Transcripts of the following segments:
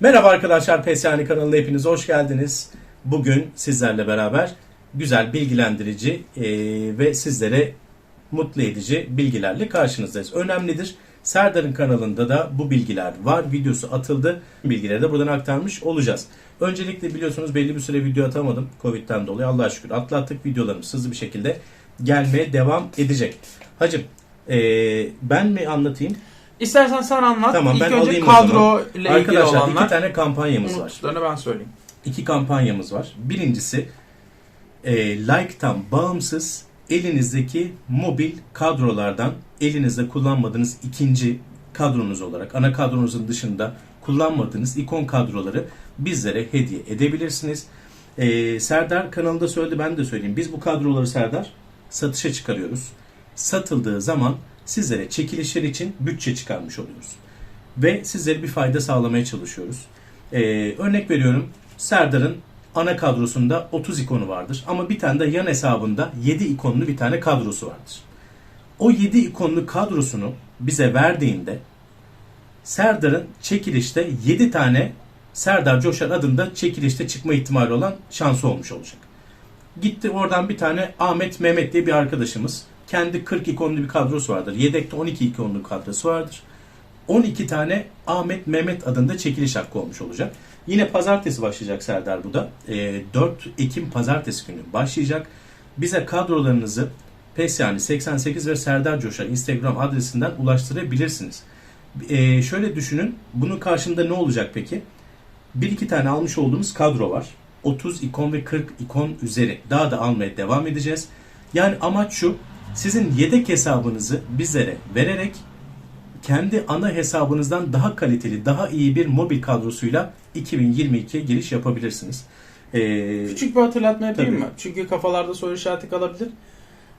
Merhaba arkadaşlar Pesyani kanalına hepiniz hoş geldiniz. Bugün sizlerle beraber güzel, bilgilendirici eee, ve sizlere mutlu edici bilgilerle karşınızdayız. Önemlidir. Serdar'ın kanalında da bu bilgiler var. Videosu atıldı. Bilgileri de buradan aktarmış olacağız. Öncelikle biliyorsunuz belli bir süre video atamadım. Covid'den dolayı Allah'a şükür atlattık. Videolarımız hızlı bir şekilde gelmeye devam edecek. Hacım eee, ben mi anlatayım? İstersen sen anlat. Tamam İlk ben önce alayım o kadro zaman. ile ilgili Arkadaşlar olanlar. iki tane kampanyamız var. Unuttuklarını ben söyleyeyim. iki kampanyamız var. Birincisi e, Like'tan bağımsız elinizdeki mobil kadrolardan elinizde kullanmadığınız ikinci kadronuz olarak ana kadronuzun dışında kullanmadığınız ikon kadroları bizlere hediye edebilirsiniz. E, Serdar kanalında söyledi ben de söyleyeyim. Biz bu kadroları Serdar satışa çıkarıyoruz. Satıldığı zaman sizlere çekilişler için bütçe çıkarmış oluyoruz. Ve sizlere bir fayda sağlamaya çalışıyoruz. Ee, örnek veriyorum Serdar'ın ana kadrosunda 30 ikonu vardır. Ama bir tane de yan hesabında 7 ikonlu bir tane kadrosu vardır. O 7 ikonlu kadrosunu bize verdiğinde Serdar'ın çekilişte 7 tane Serdar Coşar adında çekilişte çıkma ihtimali olan şansı olmuş olacak. Gitti oradan bir tane Ahmet Mehmet diye bir arkadaşımız. Kendi 40 ikonlu bir kadrosu vardır. Yedekte 12 ikonlu kadrosu vardır. 12 tane Ahmet Mehmet adında çekiliş hakkı olmuş olacak. Yine pazartesi başlayacak Serdar bu da. Ee, 4 Ekim pazartesi günü başlayacak. Bize kadrolarınızı Pesyani 88 ve Serdar Coşar Instagram adresinden ulaştırabilirsiniz. Ee, şöyle düşünün. Bunun karşında ne olacak peki? Bir iki tane almış olduğumuz kadro var. 30 ikon ve 40 ikon üzeri. Daha da almaya devam edeceğiz. Yani amaç şu. Sizin yedek hesabınızı bizlere vererek kendi ana hesabınızdan daha kaliteli, daha iyi bir mobil kadrosuyla 2022'ye giriş yapabilirsiniz. Ee, Küçük bir hatırlatma yapayım Tabii. mı? Çünkü kafalarda soru işareti kalabilir.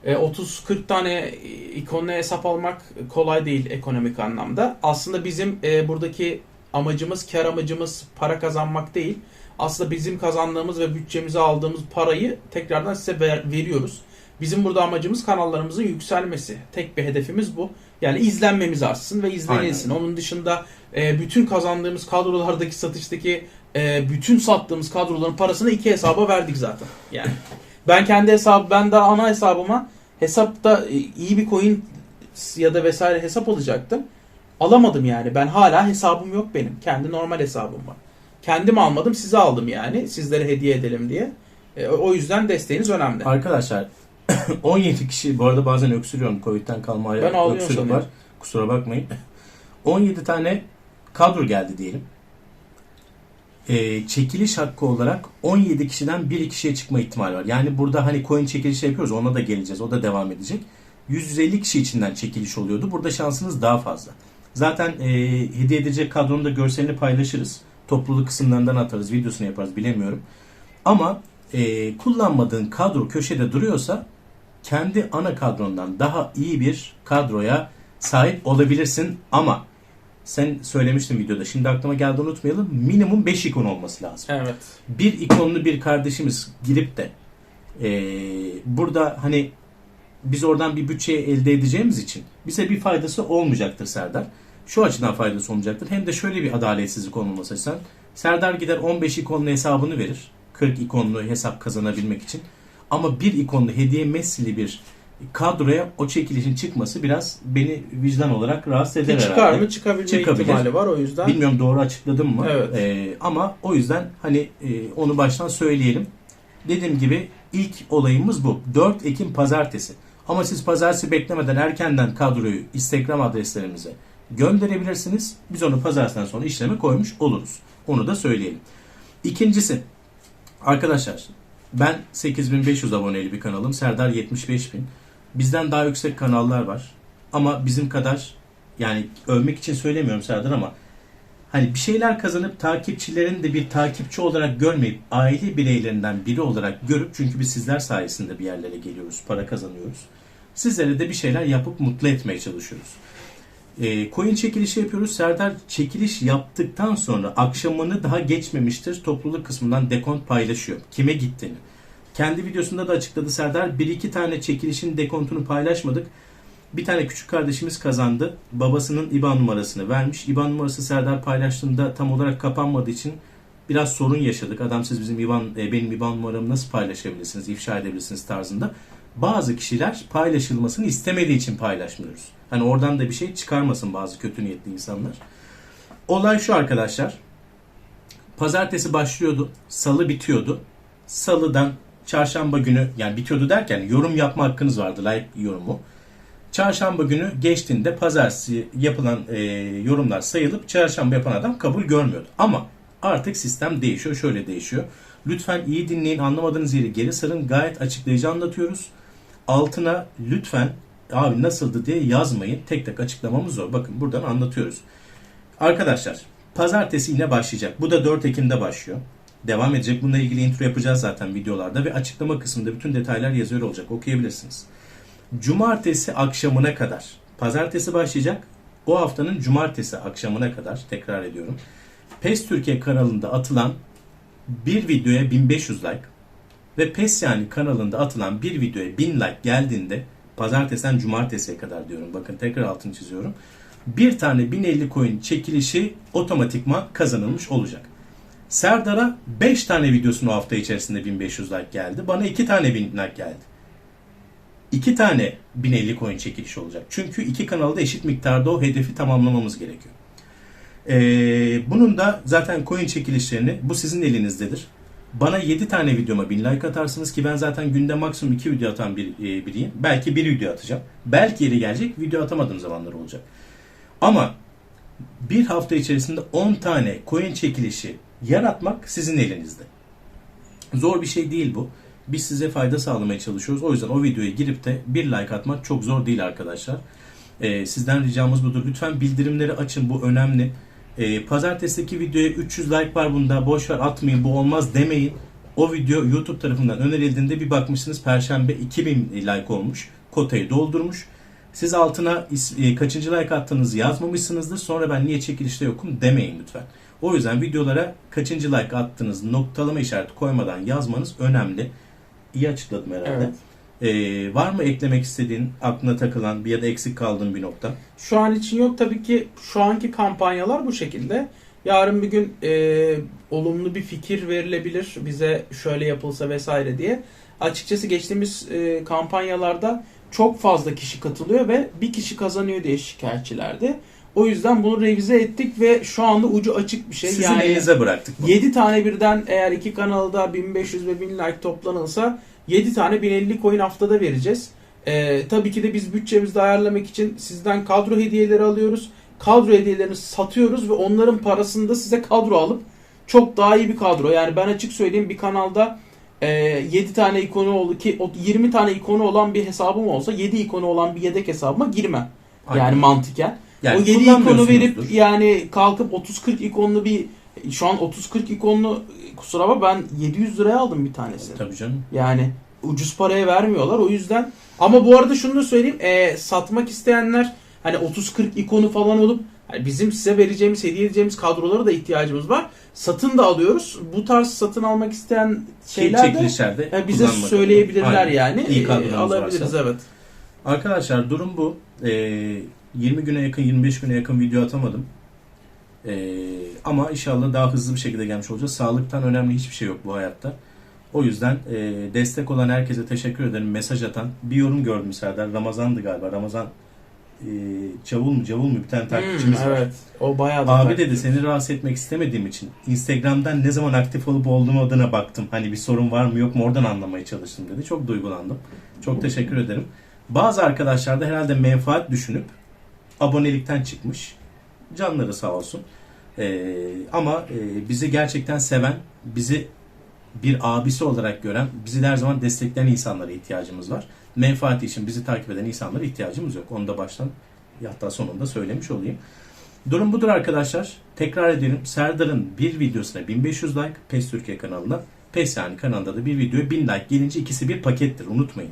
E, 30-40 tane ikonlu hesap almak kolay değil ekonomik anlamda. Aslında bizim e, buradaki amacımız, kar amacımız para kazanmak değil. Aslında bizim kazandığımız ve bütçemize aldığımız parayı tekrardan size ver- veriyoruz. Bizim burada amacımız kanallarımızın yükselmesi. Tek bir hedefimiz bu. Yani izlenmemiz artsın ve izlenilsin. Onun dışında e, bütün kazandığımız kadrolardaki satıştaki e, bütün sattığımız kadroların parasını iki hesaba verdik zaten. Yani ben kendi hesabı ben de ana hesabıma hesapta e, iyi bir coin ya da vesaire hesap alacaktım. Alamadım yani. Ben hala hesabım yok benim. Kendi normal hesabım var. Kendim almadım, size aldım yani. Sizlere hediye edelim diye. E, o yüzden desteğiniz önemli. arkadaşlar 17 kişi bu arada bazen öksürüyorum Covid'den kalma ağlıyorum öksürük var. Kusura bakmayın. 17 tane kadro geldi diyelim. Ee, çekiliş hakkı olarak 17 kişiden bir kişiye çıkma ihtimali var. Yani burada hani coin çekilişi yapıyoruz ona da geleceğiz. O da devam edecek. 150 kişi içinden çekiliş oluyordu. Burada şansınız daha fazla. Zaten e, hediye edecek kadronun da görselini paylaşırız. Topluluk kısımlarından atarız, videosunu yaparız bilemiyorum. Ama e, kullanmadığın kadro köşede duruyorsa kendi ana kadrondan daha iyi bir kadroya sahip olabilirsin ama sen söylemiştin videoda şimdi aklıma geldi unutmayalım minimum 5 ikon olması lazım. Evet. Bir ikonlu bir kardeşimiz girip de e, burada hani biz oradan bir bütçe elde edeceğimiz için bize bir faydası olmayacaktır Serdar. Şu açıdan faydası olmayacaktır. Hem de şöyle bir adaletsizlik olmaması sen Serdar gider 15 ikonlu hesabını verir. 40 ikonlu hesap kazanabilmek için. Ama bir ikonlu hediye mesili bir kadroya o çekilişin çıkması biraz beni vicdan olarak rahatsız eder Çıkar herhalde. mı? Çıkabilme Çıkabilir. ihtimali var o yüzden. Bilmiyorum doğru açıkladım mı? Evet. Ee, ama o yüzden hani e, onu baştan söyleyelim. Dediğim gibi ilk olayımız bu. 4 Ekim pazartesi. Ama siz pazartesi beklemeden erkenden kadroyu Instagram adreslerimize gönderebilirsiniz. Biz onu pazartesinden sonra işleme koymuş oluruz. Onu da söyleyelim. İkincisi arkadaşlar ben 8500 aboneli bir kanalım. Serdar 75000. Bizden daha yüksek kanallar var. Ama bizim kadar yani övmek için söylemiyorum Serdar ama hani bir şeyler kazanıp takipçilerin de bir takipçi olarak görmeyip aile bireylerinden biri olarak görüp çünkü biz sizler sayesinde bir yerlere geliyoruz, para kazanıyoruz. Sizlere de bir şeyler yapıp mutlu etmeye çalışıyoruz. E, coin çekilişi yapıyoruz. Serdar çekiliş yaptıktan sonra akşamını daha geçmemiştir. Topluluk kısmından dekont paylaşıyor. Kime gittiğini. Kendi videosunda da açıkladı Serdar. Bir iki tane çekilişin dekontunu paylaşmadık. Bir tane küçük kardeşimiz kazandı. Babasının IBAN numarasını vermiş. IBAN numarası Serdar paylaştığında tam olarak kapanmadığı için biraz sorun yaşadık. Adam siz bizim IBAN, e, benim IBAN numaramı nasıl paylaşabilirsiniz, ifşa edebilirsiniz tarzında. Bazı kişiler paylaşılmasını istemediği için paylaşmıyoruz. Hani oradan da bir şey çıkarmasın bazı kötü niyetli insanlar. Olay şu arkadaşlar. Pazartesi başlıyordu, salı bitiyordu. Salıdan çarşamba günü yani bitiyordu derken yorum yapma hakkınız vardı like yorumu. Çarşamba günü geçtiğinde pazartesi yapılan e, yorumlar sayılıp çarşamba yapan adam kabul görmüyordu. Ama artık sistem değişiyor. Şöyle değişiyor. Lütfen iyi dinleyin. Anlamadığınız yeri geri sarın. Gayet açıklayıcı anlatıyoruz. Altına lütfen abi nasıldı diye yazmayın. Tek tek açıklamamız zor. Bakın buradan anlatıyoruz. Arkadaşlar pazartesi yine başlayacak. Bu da 4 Ekim'de başlıyor. Devam edecek. Bununla ilgili intro yapacağız zaten videolarda ve açıklama kısmında bütün detaylar yazıyor olacak. Okuyabilirsiniz. Cumartesi akşamına kadar. Pazartesi başlayacak. O haftanın cumartesi akşamına kadar tekrar ediyorum. PES Türkiye kanalında atılan bir videoya 1500 like ve PES yani kanalında atılan bir videoya 1000 like geldiğinde pazartesiden cumartesiye kadar diyorum. Bakın tekrar altını çiziyorum. Bir tane 1050 coin çekilişi otomatikman kazanılmış olacak. Serdar'a 5 tane videosunu hafta içerisinde 1500 like geldi. Bana 2 tane 1000 like geldi. 2 tane 1050 coin çekilişi olacak. Çünkü iki kanalda eşit miktarda o hedefi tamamlamamız gerekiyor. Ee, bunun da zaten coin çekilişlerini bu sizin elinizdedir. Bana 7 tane videoma 1000 like atarsınız ki ben zaten günde maksimum 2 video atan bir, e, biriyim. Belki bir video atacağım. Belki yeri gelecek video atamadığım zamanlar olacak. Ama bir hafta içerisinde 10 tane coin çekilişi yaratmak sizin elinizde. Zor bir şey değil bu. Biz size fayda sağlamaya çalışıyoruz. O yüzden o videoya girip de bir like atmak çok zor değil arkadaşlar. Ee, sizden ricamız budur. Lütfen bildirimleri açın. Bu önemli. Ee, pazartesiki videoya 300 like var bunda. Boş ver atmayın bu olmaz demeyin. O video YouTube tarafından önerildiğinde bir bakmışsınız Perşembe 2000 like olmuş. Kotayı doldurmuş. Siz altına e, kaçıncı like attığınızı yazmamışsınızdır. Sonra ben niye çekilişte yokum demeyin lütfen. O yüzden videolara kaçıncı like attığınız noktalama işareti koymadan yazmanız önemli. İyi açıkladım herhalde. Evet. Ee, var mı eklemek istediğin, aklına takılan bir ya da eksik kaldığın bir nokta? Şu an için yok tabii ki şu anki kampanyalar bu şekilde. Yarın bir gün e, olumlu bir fikir verilebilir bize şöyle yapılsa vesaire diye. Açıkçası geçtiğimiz e, kampanyalarda çok fazla kişi katılıyor ve bir kişi kazanıyor diye şikayetçilerdi. O yüzden bunu revize ettik ve şu anda ucu açık bir şey. Sizin yani elinize bıraktık. bunu. 7 tane birden eğer iki kanalda 1500 ve 1000 like toplanılsa 7 tane 1050 coin haftada vereceğiz. Ee, tabii ki de biz bütçemizi ayarlamak için sizden kadro hediyeleri alıyoruz. Kadro hediyelerini satıyoruz ve onların parasını da size kadro alıp çok daha iyi bir kadro. Yani ben açık söyleyeyim bir kanalda e, 7 tane ikonu oldu ki o 20 tane ikonu olan bir hesabım olsa 7 ikonu olan bir yedek hesabıma girmem. Aynen. Yani mantıken. Yani o 7 ikonu verip yani kalkıp 30-40 ikonlu bir şu an 30-40 ikonlu kusura bakma ben 700 liraya aldım bir tanesini. Tabii canım. Yani ucuz paraya vermiyorlar o yüzden. Ama bu arada şunu da söyleyeyim. e, satmak isteyenler hani 30-40 ikonu falan olup hani bizim size vereceğimiz, hediye edeceğimiz kadrolara da ihtiyacımız var. Satın da alıyoruz. Bu tarz satın almak isteyen şeyler de çekilişlerde e, bize söyleyebilirler Aynen. yani. İyi E, alabiliriz varsa. evet. Arkadaşlar durum bu. Ee, 20 güne yakın 25 güne yakın video atamadım. Ee, ama inşallah daha hızlı bir şekilde gelmiş olacağız. Sağlıktan önemli hiçbir şey yok bu hayatta. O yüzden e, destek olan herkese teşekkür ederim. Mesaj atan bir yorum gördüm Serdar. Ramazan'dı galiba. Ramazan e, Cavul mu Cavul mu bir tane takipçimiz Hmm, var. evet. O bayağı da Abi dedi seni rahatsız etmek istemediğim için Instagram'dan ne zaman aktif olup olduğum adına baktım. Hani bir sorun var mı yok mu oradan anlamaya çalıştım dedi. Çok duygulandım. Çok teşekkür ederim. Bazı arkadaşlar da herhalde menfaat düşünüp abonelikten çıkmış. Canları sağ olsun. Ee, ama e, bizi gerçekten seven, bizi bir abisi olarak gören, bizi her zaman destekleyen insanlara ihtiyacımız var. Menfaati için bizi takip eden insanlara ihtiyacımız yok. Onu da baştan hatta sonunda söylemiş olayım. Durum budur arkadaşlar. Tekrar edelim. Serdar'ın bir videosuna 1500 like PES Türkiye kanalına. PES yani kanalında da bir videoya 1000 like gelince ikisi bir pakettir. Unutmayın.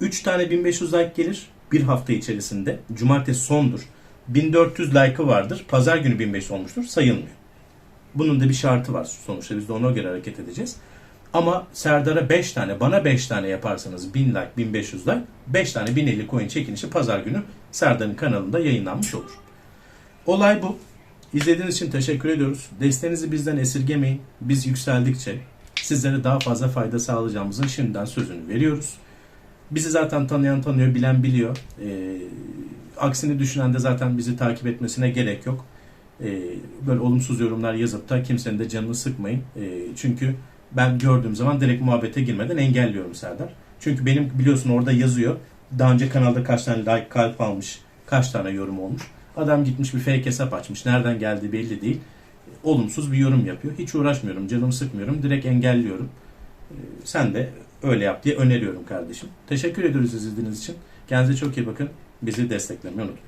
3 tane 1500 like gelir bir hafta içerisinde. Cumartesi sondur. 1400 like'ı vardır. Pazar günü 1500 olmuştur. Sayılmıyor. Bunun da bir şartı var sonuçta. Biz de ona göre hareket edeceğiz. Ama Serdar'a 5 tane, bana 5 tane yaparsanız 1000 like, 1500 like, 5 tane 1050 coin çekilişi pazar günü Serdar'ın kanalında yayınlanmış olur. Olay bu. İzlediğiniz için teşekkür ediyoruz. Desteğinizi bizden esirgemeyin. Biz yükseldikçe sizlere daha fazla fayda sağlayacağımızın şimdiden sözünü veriyoruz. Bizi zaten tanıyan tanıyor, bilen biliyor. Ee, aksini düşünen de zaten bizi takip etmesine gerek yok. Ee, böyle olumsuz yorumlar yazıp da kimsenin de canını sıkmayın. Ee, çünkü ben gördüğüm zaman direkt muhabbete girmeden engelliyorum Serdar. Çünkü benim biliyorsun orada yazıyor. Daha önce kanalda kaç tane like kalp almış, kaç tane yorum olmuş. Adam gitmiş bir fake hesap açmış. Nereden geldiği belli değil. Olumsuz bir yorum yapıyor. Hiç uğraşmıyorum, canımı sıkmıyorum. Direkt engelliyorum. Sen de öyle yap diye öneriyorum kardeşim. Teşekkür ediyoruz izlediğiniz için. Kendinize çok iyi bakın. Bizi desteklemeyi unutmayın.